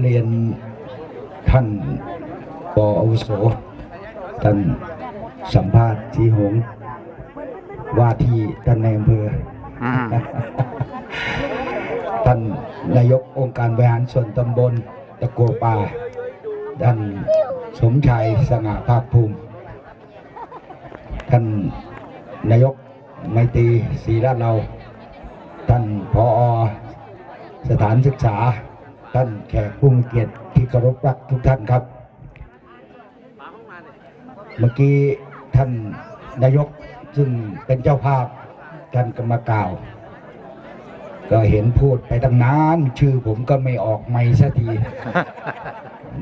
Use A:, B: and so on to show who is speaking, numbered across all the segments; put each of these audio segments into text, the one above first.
A: เรียนท่านปออาวุโสท่านสัมภาษณ์ทีหงส์ว่าที่ท่านในอำเภอ
B: อืม
A: ท่านนายกองค์การบริหารส่วนตำบลตะโกป่าท่านสมชายสง่าภาคภูมิ ท่านนายกไมตรีศรีราชเรา ท่านพอสถานศึกษา ท่านแขกผู้มีเกียรติที่เคารพรักทุกท่านครับ เมื่อกี้ท่านนายกซึ่งเป็นเจ้าภาพท่านก็มากล่าว ก็เห็นพูดไปตั้งนานชื่อผมก็ไม่ออกไม่สักที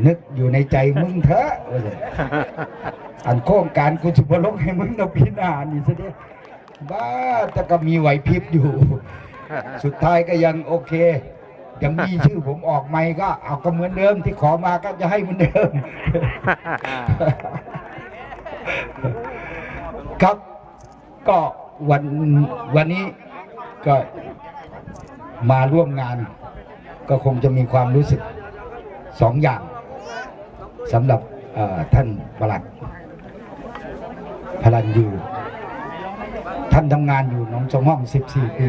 A: นึกอยู่ในใจมึงเถอะอันโครงการกูจะมาลงให้มึงนะพี่นานี่ซะดิบ้าแต่ก็มีไหวพริบอยู่ สุดท้ายก็ยังโอเค ยังมีชื่อผมออกไม่ก็เอาก็เหมือนเดิมที่ขอมาก็จะให้เหมือนเดิม ครับ ก็วันวันนี้ก็มาร่วมงาน ก็คงจะมีความรู้สึกสองอย่างสำหรับท่านประหลัดพลันยูท่านทำงานอยู่หนองสองห้อง 14 ปี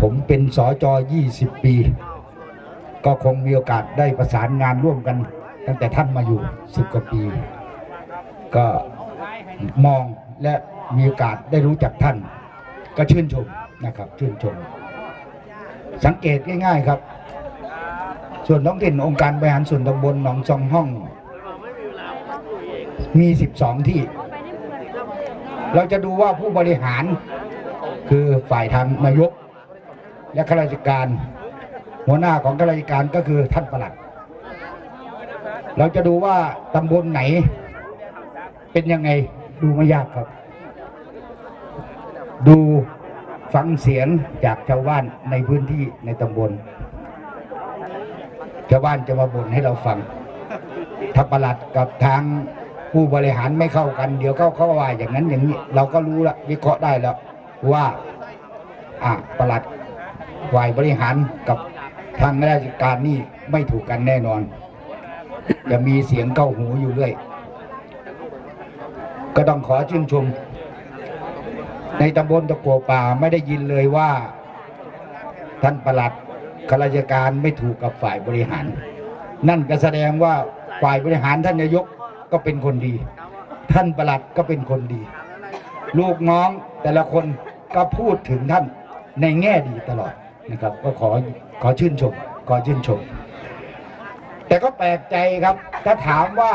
A: ผมเป็นสอจอ20 ปี ก็คงมีโอกาสได้ประสานงานร่วมกัน ตั้งแต่ท่านมาอยู่10กว่าปี ก็มองและมีโอกาสได้รู้จักท่าน ก็ชื่นชมนะครับ ชื่นชม สังเกตง่ายๆครับ ส่วนท้องถิ่นองค์การบริหารส่วนตำบลหนองซองห้อง มี 12 ที่ เราจะดูว่าผู้บริหารคือฝ่ายทางนายก และข้าราชการ หัวหน้าของข้าราชการก็คือท่านประหลัด เราจะดูว่าตำบลไหน เป็นยังไงดูไม่ยากครับ ดูฟังเสียงจากชาวบ้านในพื้นที่ในตำบลชาวบ้านจะมาบ่นให้เราฟังถ้าประหลัดกับทางผู้บริหารไม่เข้ากัน เดี๋ยวเขาเขาว่าอย่างนั้นอย่างนี้ เราก็รู้ละวิเคราะห์ได้แล้วว่า อะประหลัด ฝ่ายบริหารกับทางราชการนี่ไม่ถูกกันแน่นอน จะมีเสียงเข้าหูอยู่เรื่อย ก็ต้องขอชื่นชม ในตำบลตะกัวป่าไม่ได้ยินเลยว่า ท่านประหลัดข้าราชการไม่ถูกกับฝ่ายบริหาร นั่นก็แสดงว่าฝ่ายบริหารท่านนายกก็เป็นคนดี ท่านประหลัดก็เป็นคนดี ลูกน้องแต่ละคนก็พูดถึงท่านในแง่ดีตลอด นะครับ ก็ขอขอชื่นชมขอชื่นชม แต่ก็แปลกใจครับ ถ้าถามว่า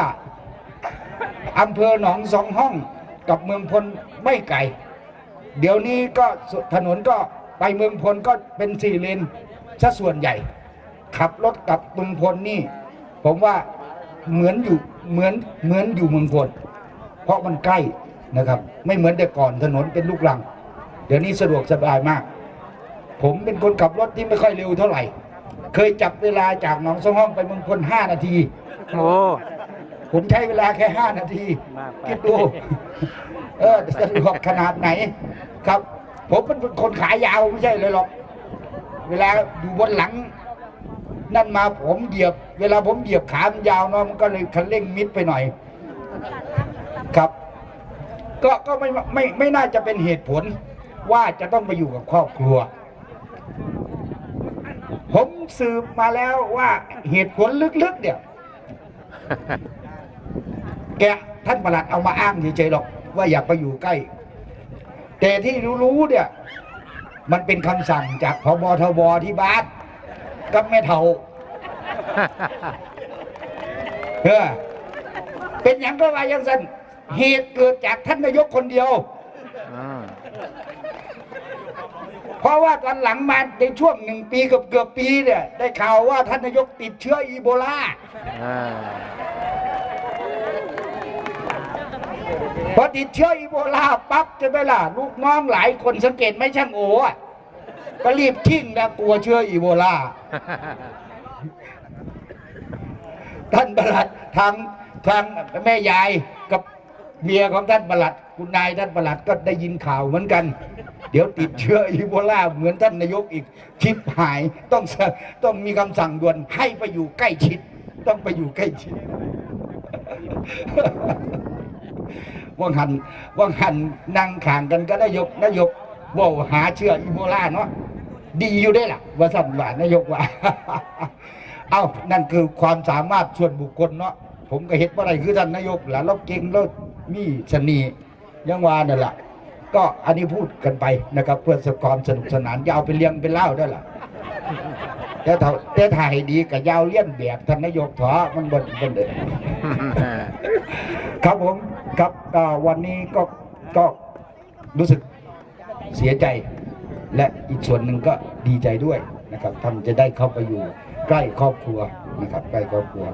A: อำเภอหนองสองห้องกับเมืองพลไม่ไกล เดี๋ยวนี้ก็ถนนก็ไปเมืองพลก็เป็นสี่เลนซะส่วนใหญ่ ขับรถกลับเมืองพลนี่ ผมว่าเหมือนอยู่เหมือนเหมือนอยู่เมืองพลเพราะมันใกล้นะครับ ไม่เหมือนแต่ก่อนถนนเป็นลูกรัง เดี๋ยวนี้สะดวกสบายมาก ผมเป็นคนขับรถที่ไม่ค่อยเร็วเท่าไหร่ เคยจับเวลาจากหนองสองห้องไปเมืองพลห้านาที
B: โอ้
A: ผมใช้เวลาแค่ห้านาที
B: มากไป
A: คิดดู เออสะดวกขนาดไหน ครับ ผมเป็นคนขายาวไม่ใช่เลยหรอก เวลาอยู่บนหลัง นั่นมาผมเหยียบ เวลาผมเหยียบขามันยาวเนาะมันก็เลยคันเร่งมิดไปหน่อย ครับ ก็ก็ไม่ไม่ไม่น่าจะเป็นเหตุผลว่าจะต้องไปอยู่กับครอบครัว ผมสืบมาแล้วว่าเหตุผลลึกๆ เนี่ย แกท่านประหลัดเอามาอ้างเฉยๆหรอกว่าอยากไปอยู่ใกล้ แต่ที่รู้ๆเนี่ย มันเป็นคำสั่งจากพบทบที่บ้านกับแม่เฒ่าเออเป็นอย่างก็ว่าย่างนั้นเหตุเกิดจากท่านนายกคนเดียว
B: อืม
A: เพราะว่าตอนหลังมาในช่วงหนึ่งปีเกือบเกือบๆปีเนี่ย ได้ข่าวว่าท่านนายกติดเชื้ออีโบลา
B: อ่า
A: พอติดเชื้ออีโบลาปั๊บจะไหมล่ะ ลูกน้องหลายคนสังเกตไหม่ช่างโอ้อะก็รีบทิ้งนะกลัวเชื้ออีโบลาท่านประหลัดทางทางแม่ยายกับเมียของท่านประหลัด คุณนายท่านประหลัดก็ได้ยินข่าวเหมือนกันเดี๋ยวติดเชื้ออีโบลาเหมือนท่านนายกอีกชิปหายต้องต้องมีคำสั่งด่วนให้ไปอยู่ใกล้ชิด ต้องไปอยู่ใกล้ชิดว่างหันว่างหันนั่งข่างกันก็นายกนายกว่าหาเชื้ออีโบลาเนาะดีอยู่ได้ล่ะว่าสั่นว่านายกว่า เอานั่นคือความสามารถส่วนบุคคลเนาะผมก็เห็นว่าอะไรคือท่านนายกหล่ะเราเก่งเรามีเสน่ห์ยังว่านั่นแหละ ก็อันนี้พูดกันไปนะครับ เพื่อความสนุกสนานยาวไปเลี้ยงเป็นเล่าด้วยล่ะแต่ถ้าแต่ถ่ายดีกับยาวเลี้ยนแบบท่านนายกถอมันบนบนเดินครับผมครับวันนี้ก็ก็รู้สึกเสียใจและอีกส่วนหนึ่งก็ดีใจด้วยนะครับ ท่านจะได้เข้าไปอยู่ใกล้ครอบครัวนะครับใกล้ครอบครัว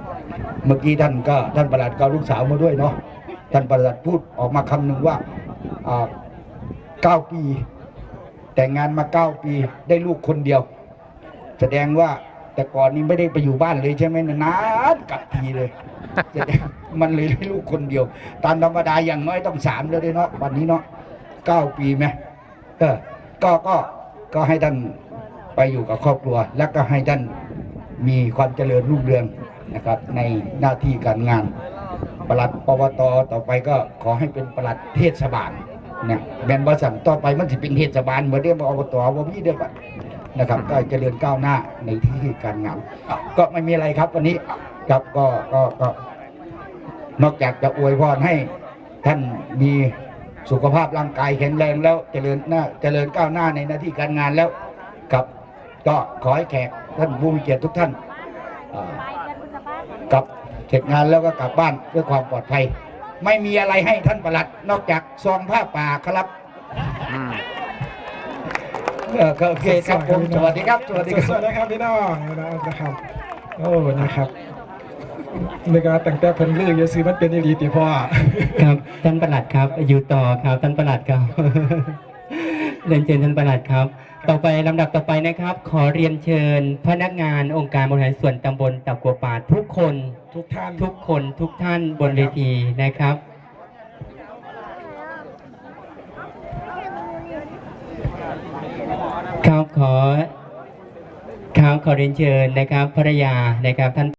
A: เมื่อกี้ท่านก็ท่านประหลัดก็ลูกสาวมาด้วยเนาะท่านประหลัดพูดออกมาคำหนึ่งว่า เก้าปี แต่งงานมาเก้าปีได้ลูกคนเดียว แสดงว่าแต่ก่อนนี้ไม่ได้ไปอยู่บ้านเลยใช่ไหมนานกลับทีเลยแสดงมันเลยได้ลูกคนเดียว ตามธรรมดาอย่างน้อยต้องสามแล้วด้วยเนาะวันนี้เนาะเก้าปีไหมเออก็ก็ก็ให้ท่านไปอยู่กับครอบครัว แล้วก็ให้ท่านมีความเจริญรุ่งเรืองนะครับ ในหน้าที่การงาน ปลัดปวตต่อไปก็ขอให้เป็นปลัดเทศบาล นี่ยแบนบสันต่อไปมันจะเป็นเทศบาลเหมือนเดิมอบตว่ามีเดิมอะนะครับก็เจริญก้าวหน้าในที่การงานก็ไม่มีอะไรครับวันนี้ครับก็ก็ก็นอกจากจะอวยพรให้ท่านมีสุขภาพร่างกายแข็งแรงแล้วเจริญหน้าเจริญก้าวหน้าในหน้าที่การงานแล้วกับก็ขอให้แขกท่านผู้มีเกียรติทุกท่านอ่ากลับเสร็จงานแล้วก็กลับบ้านด้วยความปลอดภัย ไม่มีอะไรให้ท่านประหลัด นอกจากซองผ้าป่าครับเออก็โอเคครับผมสวัสดีครับสวัสดีค
B: ส
A: รับ
B: วัสดีครับพี่น้องนะครับโอ้นะครับนึกว่าตั้งแต่เพิ่นลืออย่าซื้อมันเป็นอีหลีติพ่อ
C: ครับท่านประหลัดครับ อยู่ต่อครับท่านประหลัดครับเรียนเชิญท่านประหลัดครับ ต่อไปลำดับต่อไปนะครับ ขอเรียนเชิญพนักงานองค์การบริหารส่วนตำบลตะกัวป่าทุกคน
B: ทุกท่าน
C: ทุกคนทุกท่านบนเวทีนะครับ ข้าวขอข้าวขอเรียนเชิญนะครับภรรยานะครับท่าน